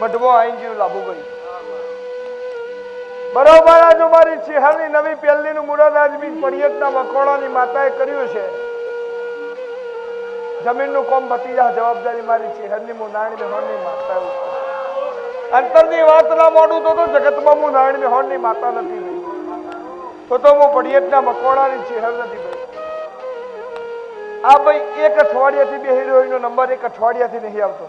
મઢવો આઈ ગયું લાભુભાઈ. બરોબર આ મારી ચિહારની નવી પહેલીનું મુરત આજમી માતાએ કર્યું છે. જમીનનું કોમ બતી જા જવાબદારી મારી ચિહરની હું મેહોણની માતા અંતરની વાત ના મોડું તો જગતમાં હું નારાયણ મેહોણની માતા નથી ભાઈ. તો તો હું પડિયતના મકોડાની ચેહર નથી ભાઈ. આ ભાઈ એક અઠવાડિયાથી બે હિરોઈનનો નંબર એક અઠવાડિયાથી નહીં આવતો.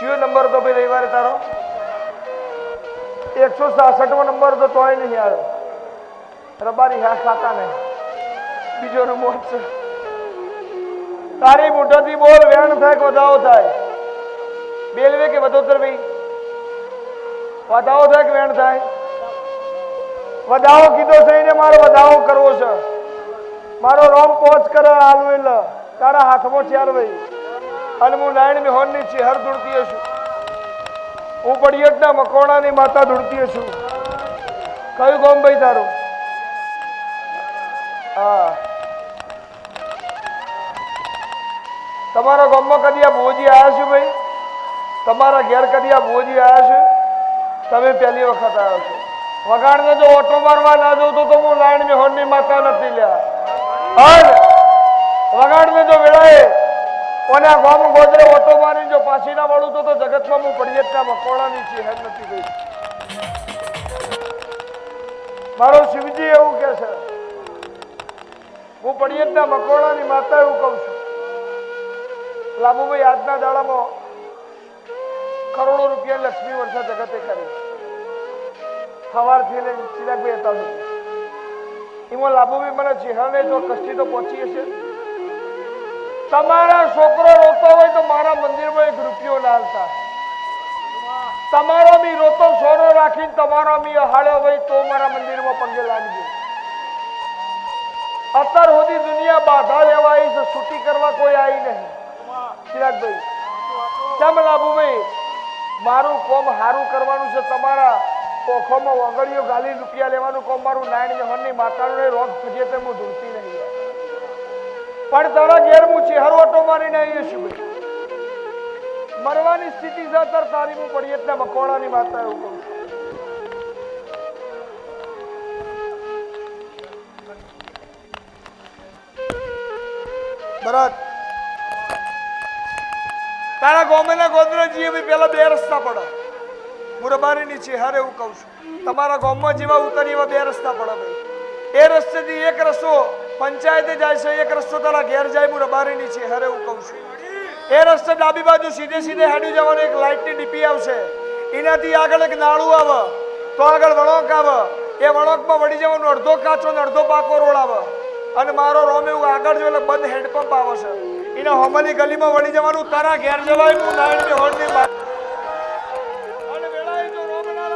કયો નંબર હતો ભાઈ રવિવારે તારો. એકસો સાસઠમો નંબર હતો તોય નહીં આવ્યો. રબારી હા ખાતા નહીં. બીજો નંબર છે. તારી મોઢાથી બોલ, વેણ થાય વધાવો થાય? બેલવે કે વધોતર ભાઈ? વધાવો થાય કે વેણ થાય? વધાવો કીધો છે એને મારો વધાવો કરવો છે. મારો રોમ પહોંચ કરે આલવેલ તારા હાથમાં ચાર ભાઈ. અને હું નારાયણ મેહોનની ચેહર ધૂળતી છું હું પડિયટના મકોણાની માતા ધૂળતી છું કયું ગોમ ભાઈ તારું? હા. તમારા ગામમાં કદી આ ભોજી આવ્યા છે ભાઈ? તમારા ઘેર કદી આ ભોજી આવ્યા છે? તમે પહેલી વખત આવ્યો છો. વગાડને જો ઓટો મારવા ના જવું તો તો હું લાઈન મેહોનની માતા નથી લ્યા. વગાડને જો વેળાએ કોને ગોમ ગોદરે ઓટો મારીને જો પાછી ના વળું તો જગતમાં હું પડિયતના મકોડાની છે હેડ નથી ગઈ. મારો શિવજી એવું કે છે. હું પડિયતના મકોડાની માતા એવું કહું છું. લાંબુભાઈ, આજના દાડામાં કરોડો રૂપિયા લક્ષ્મી વર્ષા જગતે કરી સવારથી લઈને ચિરાગભાઈ હતા એમાં લાભુભાઈ મને ચિહાને જો કષ્ટી તો પહોંચી હશે. તમારા છોકરો રોતો હોય તો મારા મંદિરમાં એક રૂપિયો લાલતા. તમારો બી રોતો, સોનો રાખીને તમારો બી હાળ્યો હોય તો મારા મંદિરમાં પગે લાગજો. અત્યાર સુધી દુનિયા બાધા લેવા આવી છે, છૂટી કરવા કોઈ આવી નહીં. ચિરાગભાઈ કેમ લાભુભાઈ મારું કોમ સારું કરવાનું છે, તમારા પોખોમાં વગડીઓ ગાલી રૂપિયા લેવાનું કોમ, મારું નાયણ જહનની માતાનું રોગ ફજે તે હું ધૂળતી નહીં પણ તારા ઘેર હું ચહેરો ઓટો મારીને આવી છું ભાઈ. મરવાની સ્થિતિ અત્યારે તારી હું પડી એટલે મકોડાની વાત એવું કહું છું. ભરત તારા ગોમેના ગોદરેજીએ બી પેલા બે રસ્તા પડે હું રબારીની છે હારે એવું કહું છું. તમારા ગામમાં જેવા ઉતરી એવા બે રસ્તા પડે ભાઈ. એ રસ્તેથી એક રસ્તો પંચાયતે જાય છે, એક રસ્તો તારા ઘેર જાય હું રબારીની છે, હરે હું કહું છું. એ રસ્તે ડાબી બાજુ સીધે સીધે હાડી જવાનું એક લાઇટની ડીપી આવશે. એનાથી આગળ એક નાળું આવે, તો આગળ વળોંક આવે. એ વળોંકમાં વળી જવાનું અડધો કાચો ને અડધો પાકો રોડ આવે. અને મારો રોમ એવું આગળ જો એટલે બંધ હેન્ડપંપ આવે છે. એને હોમલી ગલીમાં વળી જવાનું તારા ઘેર જવાય હું નારાયણની હોળની વાત અને વેળાએ જો રોમ ના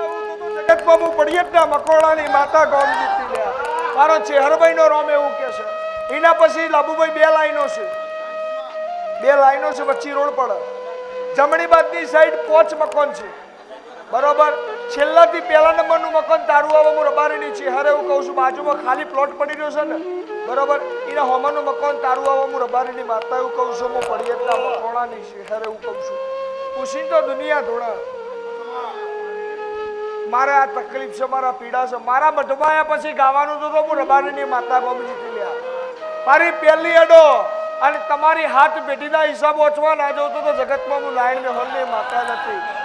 પડીએ જ ના, મકોડાની માતા ગોમ જીતી લ્યા ચેહરભાઈ નો રોમ એવું કે છે. એના પછી લાબુભાઈ બે લાઈનો છે. બે લાઈનો છે, વચ્ચે રોડ પડે. જમણી બાજુની સાઈડ પોચ મકાન છે. બરોબર? છેલ્લાથી પહેલા નંબરનું મકાન તારું આવે, હું રબારીની છે હારે હું કહું છું. બાજુમાં ખાલી પ્લોટ પડી રહ્યો છે ને? બરોબર? એના હોમાનું મકાન તારું આવે, હું રબારીની માતા એવું કહું છું. હું પડિયતના મકોણાની છે હારે હું કહું છું. પૂછીને તો દુનિયા ધોળા. મારે આ તકલીફ છે, મારા પીડા છે. મારા મઢમાં પછી ગાવાનું તો હું રબારીની માતા ગોમી લ્યા. મારી પહેલી અડો અને તમારી હાથ પેઢીના હિસાબ ઓછવા ના જવું તો જગતમાં હું નારાયણ હોલની માતા નથી.